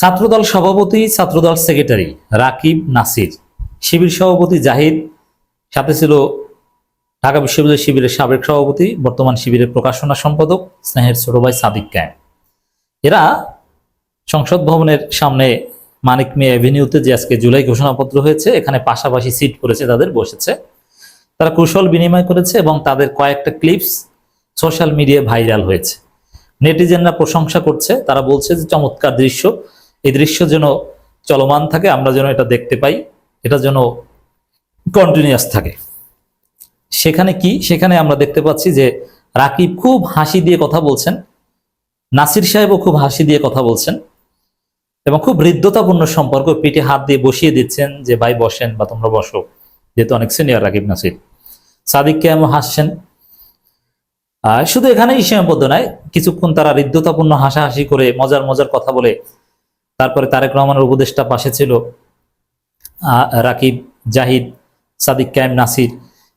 ছাত্রদল সভাপতি, ছাত্রদল সেক্রেটারি রাকিব নাসির। শিবির সভাপতি জাহিদ, সাথে ছিল ঢাকা বিশ্ববিদ্যালয় শিবিরের সাবেক সভাপতি, বর্তমান শিবিরের প্রকাশনা সম্পাদক স্নেহের ছোট ভাই সাদিক কায়েম। এরা সংসদ ভবনের সামনে মানিক মিয়া অ্যাভিনিউতে যে আজকে জুলাই ঘোষণাপত্র হয়েছে, এখানে পাশাপাশি সিট করেছে, তাদের বসেছে। তারা কুশল বিনিময় করেছে এবং তাদের কয়েকটা ক্লিপস সোশ্যাল মিডিয়ায় ভাইরাল হয়েছে। নেটিজেনরা প্রশংসা করছে, তারা বলছে যে চমৎকার দৃশ্য। এই দৃশ্য যেন চলমান থাকে, আমরা যেন এটা দেখতে পাই, এটা যেন কন্টিনিউয়াস থাকে। সেখানে কি? সেখানে আমরা দেখতে পাচ্ছি যে রাকিব খুব হাসি দিয়ে কথা বলছেন, নাসির সাহেবও খুব হাসি দিয়ে কথা বলছেন, এবং খুব হৃদ্যতাপূর্ণ সম্পর্ক, পিঠে হাত দিয়ে বসিয়ে দিচ্ছেন যে, ভাই, বসেন বা তোমরা বসো। যেহেতু অনেক সিনিয়র রাকিব নাসির। সাদিককে এমন হাসছেন? শুধু এখানেই সীমাবদ্ধ নয়, কিছুক্ষণ তারা হৃদ্যতাপূর্ণ হাসাহাসি করে মজার মজার কথা বলে তারপরে তারেক রহমানের উপদেষ্টা পাশে ছিল রাকিব, জাহিদ, সাদিক কায়েম, নাসির।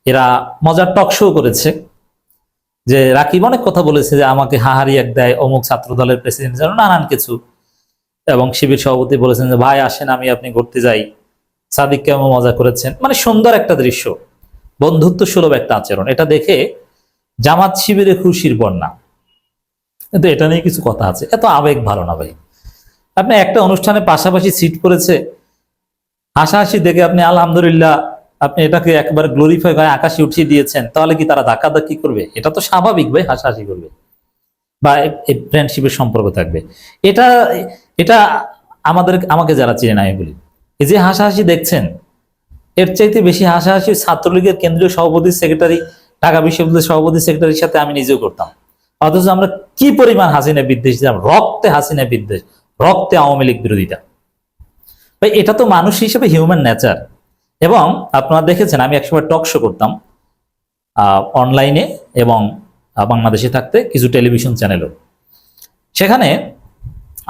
এরা মজার টক শো করেছে যে রাকিব অনেক কথা বলেছে যে আমাকে হাহারি এক দেয়, অমুক ছাত্র দলের প্রেসিডেন্ট যেন নানান কিছু। এবং শিবির সভাপতি বলেছেন যে, ভাই, আসেন, আমি আপনি ঘুরতে যাই। সাদিক কেমন মজা করেছেন। মানে সুন্দর একটা দৃশ্য বন্ধুত্ব সুলভ একটা আচরণ। এটা দেখে জামাত শিবিরে খুশির বন্যা। কিন্তু এটা নিয়ে কিছু কথা আছে। এত আবেগ ভালো না ভাই। আপনি একটা অনুষ্ঠানে পাশাপাশি সিট করেছে। হাসাহাসি দেখে আপনি আলহামদুলিল্লাহ, আপনি এটাকে একবার গ্লোরিফাই করে আকাশে উঠিয়ে দিয়েছেন, তাহলে কি তারা ধাক্কা ধাক্কি করবে? এটা তো স্বাভাবিক ভাই, হাসাহাসি করবে। বা ফ্রেন্ডশিপের সম্পর্ক থাকবে। এটা এটা আমাদের, আমাকে যারা চিনে না আমি বলি এই যে হাসাহাসি দেখছেন, এর চাইতে বেশি হাসাহাসি ছাত্রলীগের কেন্দ্রীয় সভাপতি সেক্রেটারি ঢাকা বিশ্ববিদ্যালয়ের সভাপতি সেক্রেটারির সাথে আমি নিজেও করতাম। অথচ আমরা কি পরিমাণ হাসিনা বিদ্বেষ রক্তে হাসিনা বিদ্বেষ। রক্তে আওয়ামী লীগ বিরোধিতা। ভাই, এটা তো মানুষ হিসেবে হিউম্যান নেচার এবং আপনারা দেখেছেন, আমি একসময় টক শো করতাম অনলাইনে এবং বাংলাদেশে থাকতে কিছু টেলিভিশন চ্যানেলও সেখানে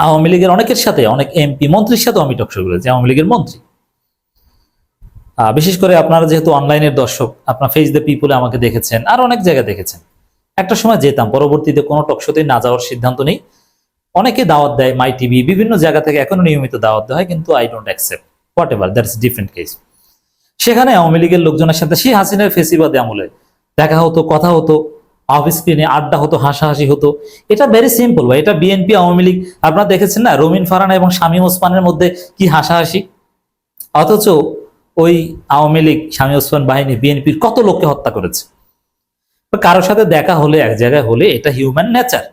আওয়ামী লীগের অনেকের সাথে, অনেক এমপি মন্ত্রীর সাথেও আমি টক শো করেছি, আওয়ামী লীগের মন্ত্রী। বিশেষ করে আপনারা যেহেতু অনলাইনের দর্শক, আপনার ফেস দ্য পিপুলে আমাকে দেখেছেন, আর অনেক জায়গায় দেখেছেন। একটা সময় যেতাম, পরবর্তীতে কোনো টক শোতে না যাওয়ার সিদ্ধান্ত নেই। অনেকে দাওয়াত দেয় মাই টিভি বিভিন্ন জায়গা থেকে এখনও নিয়মিত দাওয়াত দেওয়া হয়, কিন্তু I don't accept whatever that's different case সেখানে আওয়ামী লীগের লোকজনের সাথে সেই হাসিনার ফেসিবাদে আমলে দেখা হতো, কথা হতো অফ স্ক্রিনে আড্ডা হতো, হাসাহাসি হতো। এটা ভেরি সিম্পল ভাই, এটা বিএনপি আওয়ামী লীগ। আপনারা দেখেছেন না, রমিন ফারানা এবং শামীম ওসমানের মধ্যে কি হাসাহাসি? অথচ ওই আওয়ামী লীগ, শামীম ওসমান বাহিনী বিএনপির কত লোককে হত্যা করেছে? কারোর সাথে দেখা হলে, এক জায়গায় হলে এটা হিউম্যান নেচার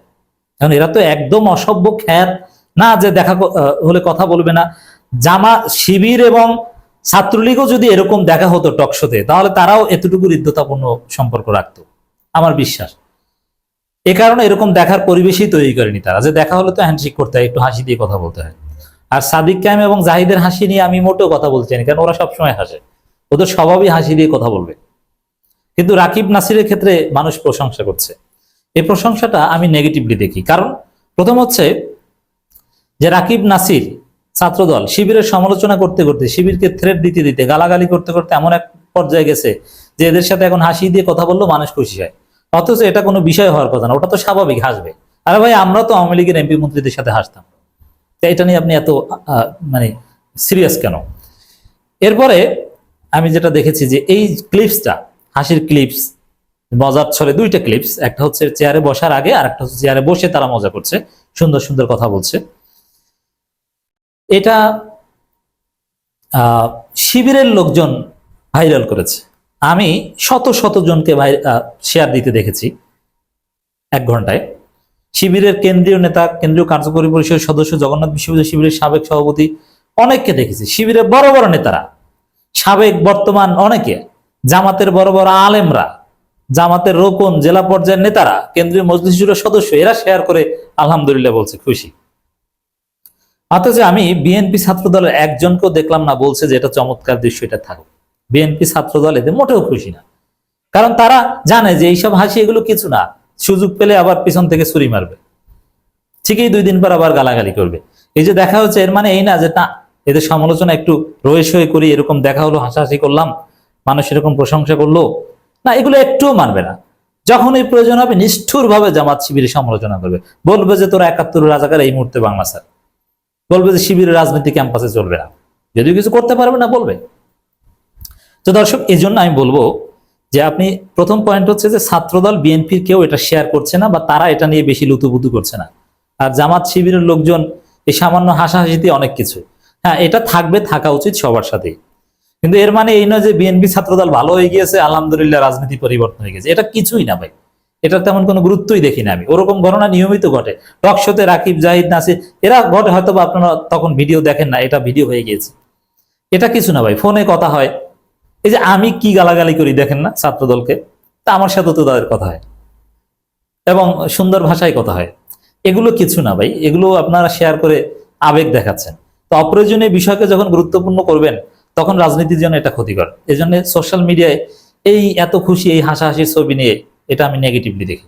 এখন এরা তো একদম অসভ্য খ্যাত। না যে দেখা হলে কথা বলবে না। জামা, শিবির এবং ছাত্রলীগও যদি এরকম দেখা হতো টকশোতে তাহলে তারাও এতটুকু হৃদ্যতাপূর্ণ সম্পর্ক রাখতো। আমার বিশ্বাস। এ কারণে এরকম দেখার পরিবেশই তৈরি করেনি তারা। যে দেখা হলে তো হ্যান্ডশেক করতে হয়, একটু হাসি দিয়ে কথা বলতে হয়। আর সাদিক কায়েম এবং জাহিদের হাসি নিয়ে আমি মোটেও কথা চাই না কারণ ওরা সবসময় হাসে। ওদের স্বভাবই হাসি দিয়ে কথা বলবে। কিন্তু রাকিব নাসিরের ক্ষেত্রে মানুষ প্রশংসা করছে। এই প্রশংসাটা আমি নেগেটিভলি দেখি। কারণ প্রথম হচ্ছে যে রাকিব নাসির ছাত্রদল শিবিরের সমালোচনা করতে করতে, শিবিরকে থ্রেট দিতে দিতে, গালাগালি করতে করতে এমন এক পর্যায়ে গেছে যে এদের সাথে এখন হাসি দিয়ে কথা বললেও মানুষ খুশি হয়। অথচ এটা কোনো বিষয় হওয়ার কথা না, ওটা তো স্বাভাবিক হাসবে। আরে ভাই, আমরা তো আওয়ামী লীগের এমপি মন্ত্রীদের সাথে হাসতাম। তো এটা নিয়ে আপনি এত মানে সিরিয়াস কেন? এরপরে আমি যেটা দেখেছি যে এই ক্লিপসটা হাসির ক্লিপস মজার ছলে দুইটা ক্লিপস একটা হচ্ছে চেয়ারে বসার আগে আর একটা হচ্ছে চেয়ারে বসে তারা মজা করছে। সুন্দর সুন্দর কথা বলছে। এটা শিবিরের লোকজন ভাইরাল করেছে। আমি শত শত জনকে ভাই শেয়ার দিতে দেখেছি এক ঘন্টায়। শিবিরের কেন্দ্রীয় নেতা, কেন্দ্রীয় কার্যকরী পরিষদের সদস্য জগন্নাথ বিশ্ববিদ্যালয় শিবিরের সাবেক সভাপতি অনেককে দেখেছি। শিবিরের বড় বড় নেতারা, সাবেক বর্তমান অনেকে, জামাতের বড় বড় আলেমরা জামাতের রোকন জেলা পর্যায়ের নেতারা, কেন্দ্রীয় মজলিসুরের সদস্য, এরা শেয়ার করে আলহামদুলিল্লাহ বলছে খুশি। অথচ আমি বিএনপি ছাত্র দলের একজনকেও দেখলাম না বলছে যে এটা চমৎকার দৃশ্য, এটা থাকুক। বিএনপি ছাত্র দল এতে মোটেও খুশি না। কারণ তারা জানে যে এইসব হাসি এগুলো কিছু না, সুযোগ পেলে আবার পিছন থেকে ছুরি মারবে। ঠিকই দুই দিন পর আবার গালাগালি করবে। এই যে দেখা হচ্ছে, এর মানে এই না যে না, এদের সমালোচনা একটু রয়ে সয়ে করি, এরকম দেখা হলো, হাসাহাসি করলাম, মানুষ এরকম প্রশংসা করল না, এগুলো একটুও মানবে না। যখন এই প্রয়োজন হবে নিষ্ঠুর ভাবে জামাত শিবিরের সমালোচনা করবে। বলবে যে, তোরা একাত্তর রাজাকার, এই মুহূর্তে বাংলা স্যার। বলবে যে, শিবিরের রাজনীতি ক্যাম্পাসে চলবে না। যদি কিছু করতে পারবে না, বলবে। তো দর্শক এই জন্য আমি বলব যে, আপনি প্রথম পয়েন্ট হচ্ছে যে, ছাত্রদল, বিএনপির কেউ এটা শেয়ার করছে না বা তারা এটা নিয়ে বেশি লুতুপুতু করছে না। আর জামাত শিবিরের লোকজন এই সামান্য হাসাহাসিতে অনেক কিছু। হ্যাঁ এটা থাকবে, থাকা উচিত সবার সাথেই। কিন্তু এর মানে এই নয় যে বিএনপি ছাত্রদল ভালো হয়ে গিয়েছে, আলহামদুলিল্লাহ রাজনীতি পরিবর্তন হয়ে গেছে। এটা কিছুই না ভাই। এটা তেমন কোনো গুরুত্বই দেখি না আমি। ওরকম ঘটনা নিয়মিত ঘটে। টক রাকিব, জাহিদ, নাসির, এরা ঘটে হয়তো বা আপনারা তখন ভিডিও দেখেন না, এটা ভিডিও হয়ে গিয়েছে। এটা কিছু না ভাই, ফোনে কথা হয়। এই যে আমি কি গালাগালি করি দেখেন না ছাত্রদলকে, তা আমার সাথে তো তাদের কথা হয়। এবং সুন্দর ভাষায় কথা হয়। এগুলো কিছু না ভাই, এগুলো আপনারা শেয়ার করে আবেগ দেখাচ্ছেন। তো অপ্রয়োজনীয় বিষয়কে যখন গুরুত্বপূর্ণ করবেন তখন রাজনীতির জন্য এটা ক্ষতিকর। এই জন্য সোশ্যাল মিডিয়ায় এই এত খুশি এই হাসাহাসির ছবি নিয়ে এটা আমি নেগেটিভলি দেখি।